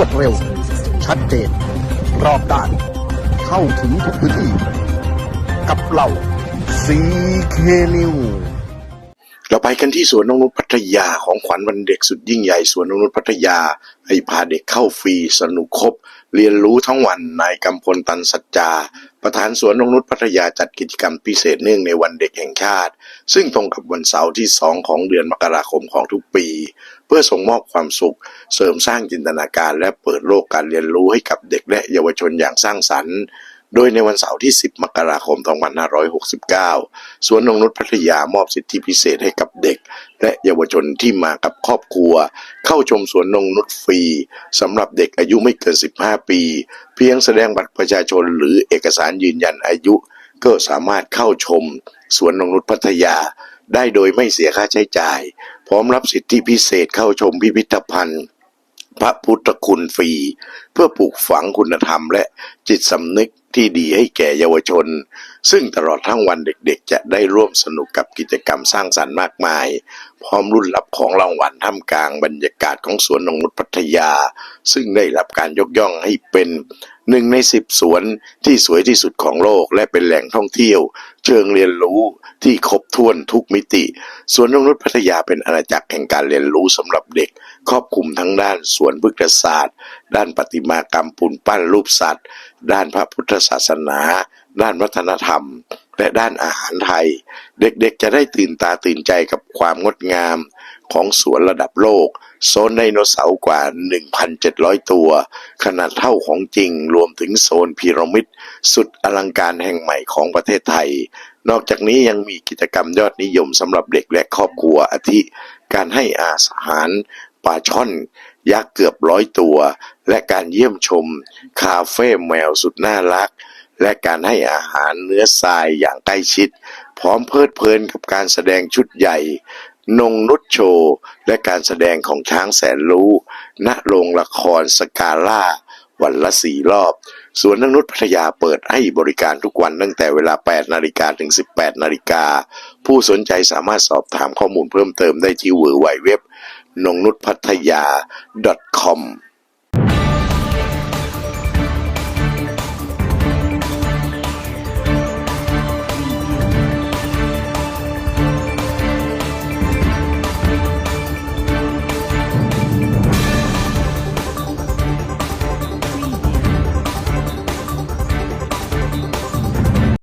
วดเร็ว ชัดเจน รอบด้าน เข้าถึงทุกพื้นที่ กับเราซีเคนิวเราไปกันที่สวนนงนุษย์พัทยาของขวัญวันเด็กสุดยิ่งใหญ่สวนนงนุษย์พัทยา ให้พาเด็กเข้าฟรีสนุกครบ เรียนรู้ทั้งวันนายกำพลตันสัจจา ประธานสวนนงนุษย์พัทยาจัดกิจกรรมพิเศษเนื่องในวันเด็กแห่งชาติ ซึ่งตรงกับวันเสาร์ที่สองของเดือนมกราคมของทุกปี เพื่อส่งมอบความสุข เสริมสร้างจินตนาการและเปิดโลกการเรียนรู้ให้กับเด็กและเยาวชนอย่างสร้างสรรค์โดยในวันเสาร์ที่ 10 มกราคม 2569 สวนนงนุษย์พัทยามอบสิทธิพิเศษให้กับเด็ก และเยาวชนที่มากับครอบครัว เข้าชมสวนนงนุษย์ฟรีสำหรับเด็กอายุไม่เกิน 15 ปี เพียงแสดงบัตรประชาชนหรือเอกสารยืนยันอายุ ก็สามารถเข้าชม สวนนงนุษพัทยาได้โดยไม่เสียค่าใช้จ่าย พร้อมรับสิทธิพิเศษเข้าชมพิพิธภัณฑ์ พระพุทธคุณฟรี เพื่อปลูกฝังคุณธรรมและจิตสำนึกที่ดีให้แก่เยาวชน ซึ่งตลอดทั้งวันเด็กๆ จะได้ร่วมสนุกกับกิจกรรมสร้างสรรค์มากมาย พร้อมรุ่นรับของรางวัลท่ามกลางบรรยากาศของสวนนงนุษพัทยา ซึ่งได้รับการยกย่องให้เป็น หนึ่งในสิบสวนที่สวยที่สุดของโลกและเป็นแหล่งท่องเที่ยว เชิงเรียนรู้ที่ครบถ้วนทุกมิติ สวนนงนุษพัทยาเป็นอาณาจักรแห่งการเรียนรู้สำหรับเด็ก ครอบคลุมทั้งด้านสวนพฤกษศาสตร์ ด้านประติมากรรมปูนปั้นรูปสัตว์ ด้านพระพุทธศาสนา ด้านวัฒนธรรม และด้านอาหารไทย เด็กๆจะได้ตื่นตาตื่นใจกับความงดงามของสวนระดับโลก โซนไดโนเสาร์กว่า 1,700 ตัว ขนาดเท่าของจริงรวมถึงโซนพีระมิด สุดอลังการแห่งใหม่ของประเทศไทย นอกจากนี้ยังมีกิจกรรมยอดนิยมสำหรับเด็กและครอบครัวอาทิ การให้อาหารปลาช่อนยักษ์เกือบร้อยตัว และการเยี่ยมชม คาเฟ่แมวสุดน่ารัก และการให้อาหารเนื้อทรายอย่างใกล้ชิด พร้อมเพลิดเพลินกับการแสดงชุดใหญ่ นงนุชโชว์และการแสดงของช้างแสนรู้ ณโรงละครสกาล่า วันละสี่รอบสวนนงนุษย์พัทยาเปิดให้บริการทุกวันตั้งแต่เวลา 8 นาฬิกาถึง 18 นาฬิกา ผู้สนใจสามารถสอบถามข้อมูลเพิ่มเติมได้ที่ www นงนุษย์พัทยา .com